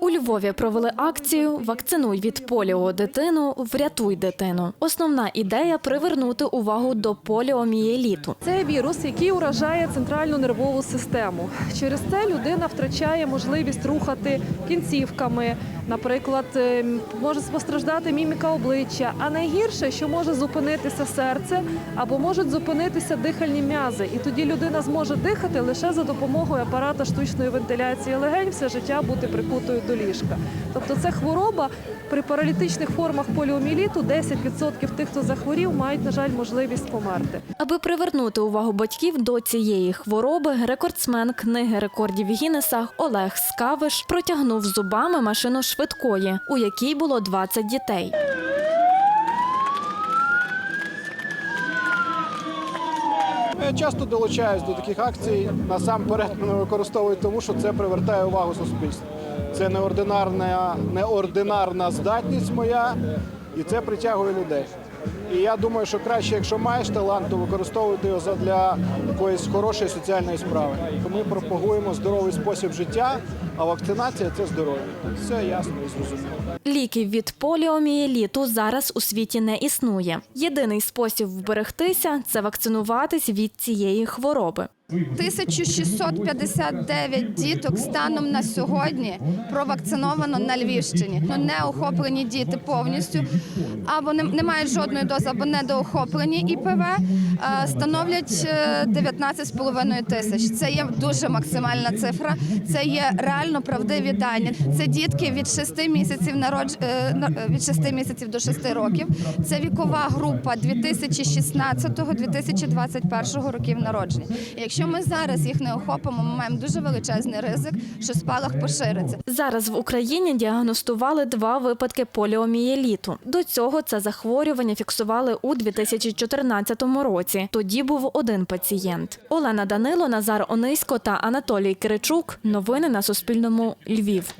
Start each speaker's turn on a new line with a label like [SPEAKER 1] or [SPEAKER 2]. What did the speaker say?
[SPEAKER 1] У Львові провели акцію Вакцинуй від поліо дитину, врятуй дитину. Основна ідея привернути увагу до поліомієліту.
[SPEAKER 2] Це вірус, який уражає центральну нервову систему. Через це людина втрачає можливість рухати кінцівками. Наприклад, ем, може постраждати міміка обличчя. А найгірше, що може зупинитися серце або можуть зупинитися дихальні м'язи. І тоді людина зможе дихати лише за допомогою апарата штучної вентиляції легень, все життя бути прикутою до ліжка. Тобто це хвороба при паралітичних формах поліоміеліту 10% тих, хто захворів, мають, на жаль, можливість померти.
[SPEAKER 1] Аби привернути увагу батьків до цієї хвороби, рекордсмен книги рекордів Гіннеса Олег Скавиш протягнув зубами машину швидкої, у якій було 20 дітей.
[SPEAKER 3] Я часто долучаюсь до таких акцій. Насамперед мене використовують тому, що це привертає увагу суспільства. Це неординарна, неординарна здатність моя, і це притягує людей. І я думаю, що краще, якщо маєш талант, то використовувати його для якоїсь хорошої соціальної справи. Ми пропагуємо здоровий спосіб життя, а вакцинація це здоров'я. Все ясно і зрозуміло.
[SPEAKER 1] Ліків від поліомієліту зараз у світі не існує. Єдиний спосіб вберегтися це вакцинуватись від цієї хвороби.
[SPEAKER 4] 1659 діток станом на сьогодні провакциновано на Львівщині. Ну не охоплені діти повністю, або не, не мають жодної дози, або недоохоплені ІПВ е, становлять е, 19,5 тисяч. Це є дуже максимальна цифра. Це є реально правдиві дані. Це дітки від 6 місяців народж... е, на- е, від 6 місяців до 6 років. Це вікова група 2016-2021 років народження. Якщо ми зараз їх не охопимо, ми маємо дуже величезний ризик, що спалах пошириться.
[SPEAKER 1] Зараз в Україні діагностували два випадки поліомієліту. До цього це захворювання фіксували у 2014 році. Тоді був один пацієнт. Олена Данило, Назар Онисько та Анатолій Киричук. Новини на Суспільному. Львів.